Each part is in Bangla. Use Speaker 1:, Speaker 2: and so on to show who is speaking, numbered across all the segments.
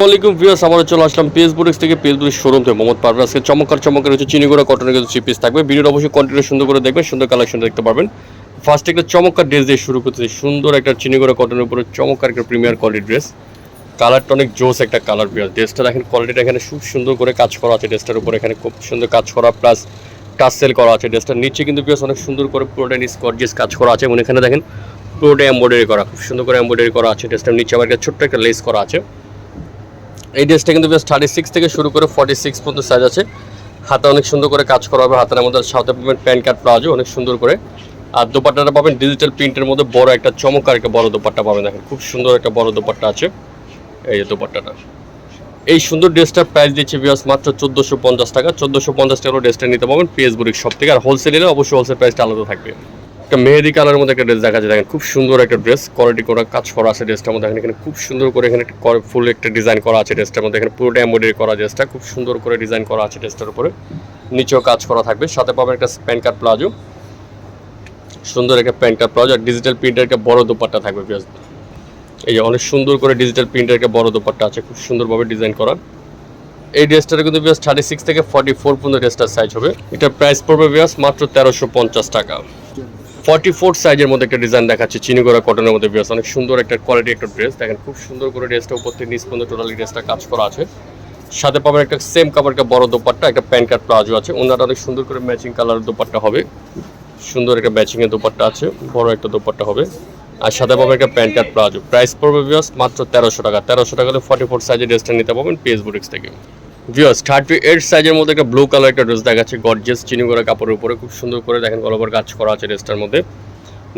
Speaker 1: আসসালামাইকুম ভিউয়ার্স আমরা চলে আসলাম পেস বুটিক্স থেকে পেস বুটিক্স শোরুম থেকে মোহাম্মদ পারভেজ আজকে চমৎকার চমৎকার হচ্ছে চিনিগুড়া কটনের কিছু পিস থাকবে। ভিডিওটা অবশ্যই কন্টিনিউ সুন্দর করে দেখবেন, সুন্দর কালেকশন দেখতে পারবেন। ফার্স্ট একটা চমৎকার ড্রেস দিয়ে শুরু করতেছি। সুন্দর একটা চিনিগুড়া কটনের উপরে চমৎকার একটা প্রিমিয়ার কোয়ালিটি ড্রেস কালারটা অনেক জোস একটা কালার ভিউয়ার ড্রেসটা দেখেন কোয়ালিটিটা এখানে খুব সুন্দর করে কাজ করা আছে ড্রেসটার উপরে। এখানে খুব সুন্দর কাজ করা প্লাস টাসেল করা আছে ড্রেসটার নিচে কিন্তু ভিউয়ার্স অনেক সুন্দর করে পুরোটা স্কর্জিয়াস কাজ করা আছে। এবং এখানে দেখেন পুরোটা এমব্রয়ডারি করা, খুব সুন্দর করে এমব্রয়ডারি করা আছে ড্রেসটার নিচে আবার একটা ছোট্ট একটা লেস করা আছে। এই ড্রেসটা কিন্তু বেশ থার্টি সিক্স থেকে শুরু করে ফর্টি সিক্স পর্যন্ত সাইজ আছে। হাতে অনেক সুন্দর করে কাজ করা হবে। হাতের মধ্যে সাথে পাবেন প্যান কার্ড প্লাজো, অনেক সুন্দর করে। আর দোপাট্টাটা পাবেন ডিজিটাল প্রিন্টের মধ্যে বড় একটা চমৎকার একটা বড় দোপাট্টা পাবেন দেখেন। খুব সুন্দর একটা বড় দোপাট্টা আছে এই যে দোপাট্টাটা। এই সুন্দর ড্রেসটার প্রাইস দিচ্ছে বিয়াস মাত্র চোদ্দোশো পঞ্চাশ টাকা। চোদ্দোশো পঞ্চাশ টাকা ড্রেসটা নিতে পারবেন পিএস সব থেকে। আর হোলসেলে অবশ্যই হোলসেল প্রাইসটা আলাদা থাকবে। একটা মেহেদি কালারের মধ্যে একটা ড্রেস দেখা যায়। দেখেন, খুব সুন্দর একটা ড্রেস কোয়ালিটি করা কাজ করা আছে ড্রেসটার মধ্যে। এখানে খুব সুন্দর করে এখানে ফুল একটা ডিজাইন করা আছে ড্রেসটার মধ্যে। এখানে পুরোটা এমব্রয়ডারি করা ড্রেসটা খুব সুন্দর করে ডিজাইন করা আছে ড্রেসটার উপরে। নিচেও কাজ করা থাকবে। সাথে পাবেন একটা প্যান্ট কার্ড প্লাজো সুন্দর একটা প্যান্ট কার্ড প্লাজো আর ডিজিটাল প্রিন্টের একটা বড় দোপাট্টা থাকবে পেঁয়াজ এই যে অনেক সুন্দর করে ডিজিটাল প্রিন্টের একটা বড় দোপাট্টা আছে। খুব সুন্দরভাবে ডিজাইন করা। এই ড্রেসটার কিন্তু বিয়াস থার্টি সিক্স থেকে ফর্টি ফোর পর্যন্ত ড্রেসটার সাইজ হবে। এটার প্রাইস পড়বে বিয়াস মাত্র তেরোশো পঞ্চাশ টাকা। ফর্টি ফোর সাইজের মধ্যে একটা ডিজাইন দেখাচ্ছে, চিনিগোড়া কটনের মধ্যে বিয়াস অনেক সুন্দর একটা কোয়ালিটি একটা ড্রেস দেখেন, খুব সুন্দর করে ড্রেসটা উপর থেকে নিচ পর্যন্ত টোটালি ড্রেসটা কাজ করা আছে। সাথে পাবেন একটা সেম কাপড় একটা বড় দোপাট্টা, একটা প্যান্ট কার্ড প্লাজো আছে। ওনাটা অনেক সুন্দর করে ম্যাচিং কালারের দোপাট্টা হবে। সুন্দর একটা ম্যাচিংয়ের দোপাট্টা আছে, বড় একটা দোপাট্টা হবে। আর সাথে পাবেন একটা প্যান্ট কার্ড প্লাজো। প্রাইস পড়বে বিয়াস মাত্র তেরোশো টাকা। তেরোশো টাকা হলে ফর্টি ফোর সাইজের ড্রেসটা নিতে পাবেন পিএস বুটিক্স থেকে। ভিউয়ার্স থার্টি এইট সাইজের মধ্যে একটা ব্লু কালার একটা ড্রেস দেখাচ্ছে। গর্জেস চিনি করা কাপড়ের উপরে, খুব সুন্দর করে দেখেন গলবার কাজ করা আছে ড্রেসটার মধ্যে।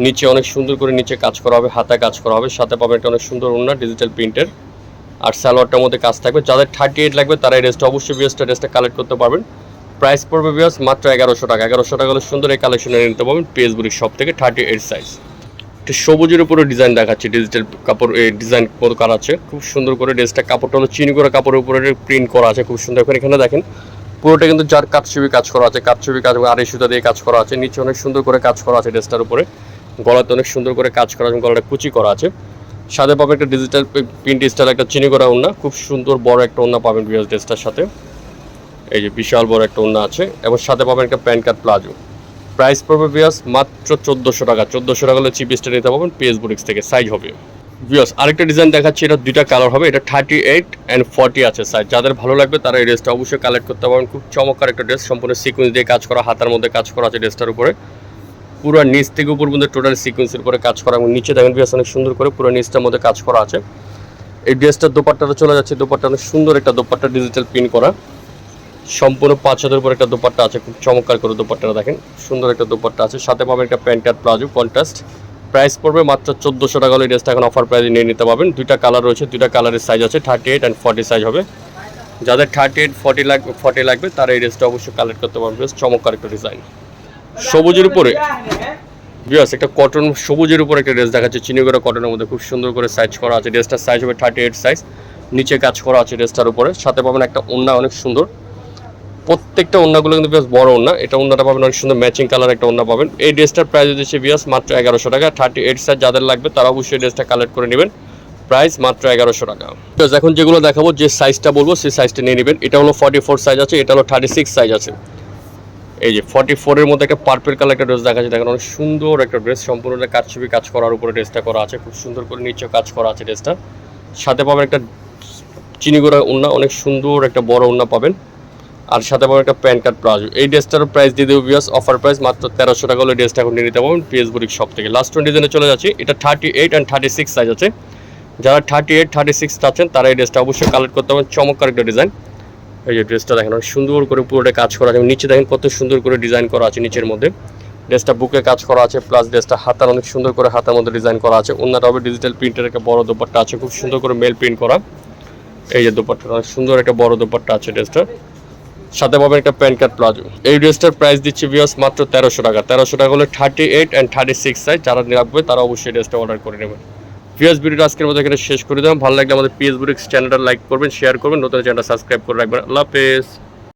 Speaker 1: নিচে অনেক সুন্দর করে নিচে কাজ করা হবে হাতায় কাজ করা হবে। সাথে পাবেন একটা অনেক সুন্দর ওড়না ডিজিটাল প্রিন্টের আর সালোয়ারটার মধ্যে কাজ থাকবে। যাদের থার্টি এইট লাগবে, তারা এই ড্রেসটা অবশ্যই বিয়াসটা ড্রেসটা কালেক্ট করতে পারবেন। প্রাইস পড়বে বিয়াস মাত্র এগারোশো টাকা। এগারোশো টাকা হলে সুন্দর এই কালেকশনে নিতে পারবেন। পেসবুরির সব থেকে থার্টি এইট সাইজ একটা সবুজের উপরে ডিজাইন দেখাচ্ছে ডিজিটাল কাপড় এই ডিজাইন করা আছে খুব সুন্দর করে ড্রেসটা কাপড়টা হলো চিনি করা কাপড়ের উপরে প্রিন্ট করা আছে, খুব সুন্দর। করে এখানে দেখেন, পুরোটা কিন্তু যার কাঠছবি কাজ করা আছে কাঠছবি কাজ আড়াই সুতা দিয়ে কাজ করা আছে, নিচে অনেক সুন্দর করে কাজ করা আছে ড্রেসটার উপরে। গলাতে অনেক সুন্দর করে কাজ করা আছে, গলাটা কুচি করা আছে। সাথে পাবেন একটা ডিজিটাল প্রিন্ট স্টাইল একটা চিনি করা ওড়না। খুব সুন্দর বড় একটা ওড়না পাবেন বিয়াস ড্রেসটার সাথে। এই যে বিশাল বড় একটা ওড়না আছে এবং সাথে পাবেন একটা প্যান্ট কার্ড প্লাজো। প্রাইস পড়বে বিয়াস মাত্র চোদ্দোশো টাকা। চোদ্দোশো টাকা হলে চিপ স্টার নিতে পাবেন পিএস বুটিক্স থেকে। সাইজ হবে। বিয়াস আরেকটা ডিজাইন দেখাচ্ছি, এটা দুইটা কালার হবে। এটা থার্টি এইট অ্যান্ড ফর্টি আছে সাইজ যাদের ভালো লাগবে তারা এই ড্রেসটা অবশ্যই কালেক্ট করতে পারবেন। খুব চমৎকার একটা ড্রেস সম্পূর্ণ সিকুয়েন্স দিয়ে কাজ করা, হাতার মধ্যে কাজ করা আছে ড্রেসটার উপরে। পুরো নিচ থেকে উপর পর্যন্ত টোটাল সিকুয়েন্সের উপরে কাজ করা এবং নিচে দেখেন বিয়াস অনেক সুন্দর করে পুরো নিচটার মধ্যে কাজ করা আছে। এই ড্রেসটার দোপাট্টাটা চলে যাচ্ছে। দোপাট্টা অনেক সুন্দর একটা দোপাট্টা ডিজিটাল প্রিন্ট করা। সম্পূর্ণ পাঁচ হাজার উপর একটা দোপাট্টা আছে, খুব চমৎকার করে দোপাট্টাটা দেখেন। সুন্দর একটা দোপাট্টা আছে। সাথে পাবেন একটা প্যান্ট আর প্লাজো কন্ট্রাস্ট প্রাইস পড়বে মাত্র চোদ্দোশো টাকা হলে এই ড্রেসটা এখন অফার প্রাইসে নিয়ে নিতে পারবেন। দুইটা কালার রয়েছে, দুইটা কালারের সাইজ আছে thirty eight and forty size হবে। যাদের থার্টি এইট ফর্টি লাগবে ফর্টি লাগবে, তারা এই ড্রেসটা অবশ্যই কালেক্ট করতে পারবে বেশ চমৎকার একটা ডিজাইন সবুজের উপরে বিয়াস একটা কটন সবুজের উপর একটা ড্রেস দেখাচ্ছে। চিনিগড়া কটনের মধ্যে খুব সুন্দর করে সাইজ করা আছে। ড্রেসটার সাইজ হবে থার্টি এইট সাইজ নিচে কাজ করা আছে ড্রেসটার উপরে। সাথে পাবেন একটা ওন্না অনেক সুন্দর। প্রত্যেকটা ওন্নাগুলো কিন্তু বেশ বড় ওন্না। এটা ওন্নাটা পাবেন অনেক সুন্দর ম্যাচিং কালার একটা ওন্না পাবেন। এই ড্রেসটার প্রাইস হচ্ছে বিয়াস মাত্র এগারোশো টাকা। থার্টি এইট সাইজ যাদের লাগবে তারা অবশ্যই ড্রেসটা কালেক্ট করে নেবেন। প্রাইস মাত্র এগারোশো টাকা। এখন যেগুলো দেখাবো, যে সাইজটা বলব, সেই সাইজটা নিয়ে নেবেন। এটা হলো ফর্টি ফোর সাইজ আছে, এটা হলো থার্টি সিক্স সাইজ আছে। এই যে ফর্টি ফোরের মধ্যে একটা পার্পেল কালার একটা ড্রেস দেখা যাচ্ছে দেখেন, অনেক সুন্দর একটা ড্রেস সম্পূর্ণ কাজ ছবি কাজ করার উপরে ড্রেসটা করা আছে। খুব সুন্দর করে নিচে কাজ করা আছে ড্রেসটা। সাথে পাবেন একটা চিনিগোড়া উন্না অনেক সুন্দর একটা বড় উন্না পাবেন। আর সাথে পাবেন একটা প্যান কার্ড প্লাজো এই ড্রেসটার প্রাইস দিয়ে দেবো বিয়াস অফার প্রাইস মাত্র তেরোশো টাকা হলে ড্রেসটা এখন নিয়ে নিতে পারবেন পিএস বুরিক শপ থেকে। লাস্ট ওয়ান ডিজাইনে চলে যাচ্ছি। এটা thirty eight and thirty six size আছে। যারা থার্টি এইট থার্টি সিক্স চাচ্ছেন, তারা এই ড্রেসটা অবশ্যই কালেক্ট করতে পারবেন। চমৎকার একটা ডিজাইন এই যে ড্রেসটা দেখেন, অনেক সুন্দর করে পুরোটা কাজ করা আছে। নিচে দেখেন কত সুন্দর করে ডিজাইন করা আছে নিচের মধ্যে। ড্রেসটা বুকে কাজ করা আছে প্লাস ড্রেসটা হাতার অনেক সুন্দর করে হাতার মধ্যে ডিজাইন করা আছে। অন্যটা হবে ডিজিটাল প্রিন্টের একটা বড় দোপাট্টা আছে। খুব সুন্দর করে মেল প্রিন্ট করা। এই যে দোপাট্টা অনেক সুন্দর একটা বড় দোপাট্টা আছে ড্রেসটা সাথে পাবেন একটা প্যান্ট কার্ড প্লাজো। এই ড্রেসটার প্রাইস দিচ্ছি ভিওস মাত্র তেরোশো টাকা। তেরোশো টাকা হলে thirty eight and thirty six size যারা রাখবে তারা অবশ্যই ড্রেসটা অর্ডার করে নেবেন। ভিওস ভিডিওটা আজকের মধ্যে এখানে শেষ করে দেবেন ভালো লাগলে আমাদের পিএস বুরিক্স চ্যানেলটা লাইক করবেন শেয়ার করবেন। নতুন চ্যানেলটা সাবস্ক্রাইব করে রাখবেন। আল্লাহ হাফেজ।